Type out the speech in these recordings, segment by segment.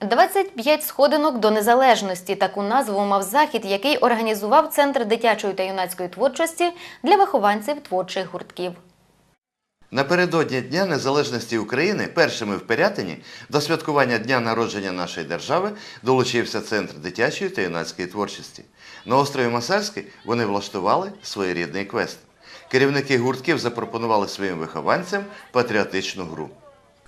25 сходинок до незалежності. Таку назву мав захід, який організував Центр дитячої та юнацької творчості для вихованців творчих гуртків. Напередодні Дня Незалежності України першими в Пирятині до святкування Дня народження нашої держави долучився Центр дитячої та юнацької творчості. На острові Масальський вони влаштували своєрідний квест. Керівники гуртків запропонували своїм вихованцям патріотичну гру.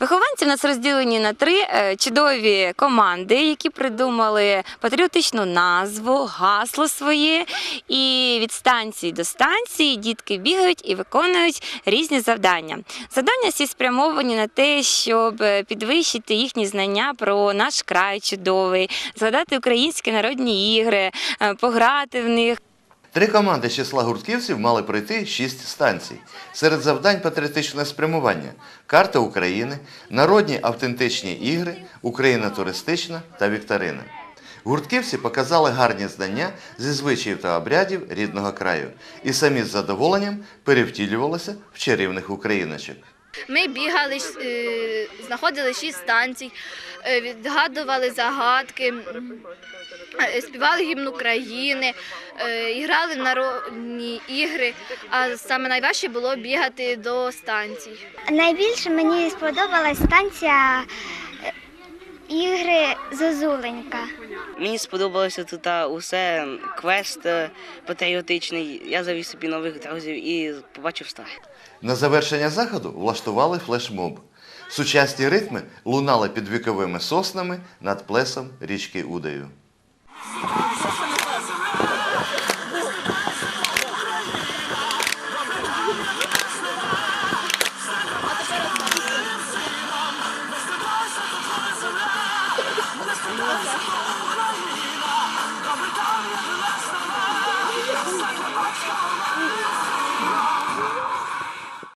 Вихованці в нас розділені на три е, чудові команди, які придумали патріотичну назву, гасло своє. І від станції до станції дітки бігають і виконують різні завдання. Завдання всі спрямовані на те, щоб е, підвищити їхні знання про наш край чудовий, згадати українські народні ігри, е, пограти в них. Три команди з числа гуртківців мали пройти шість станцій. Серед завдань патріотичне спрямування, карта України, народні автентичні ігри, Україна туристична та вікторина. Гуртківці показали гарні знання зі звичаїв та обрядів рідного краю і самі з задоволенням перевтілювалися в чарівних україночок. Ми бігали, е, знаходили шість станцій, е, відгадували загадки, е, співали гімн України, грали в народні ігри. А саме найважче було бігати до станцій. Найбільше мені сподобалась станція ігри Зозуленька. Мені сподобалося тут усе, квест е, патріотичний. Я завів собі нових друзів і побачив старих. На завершення заходу влаштували флешмоб. Сучасні ритми лунали під віковими соснами над плесом річки Удаю.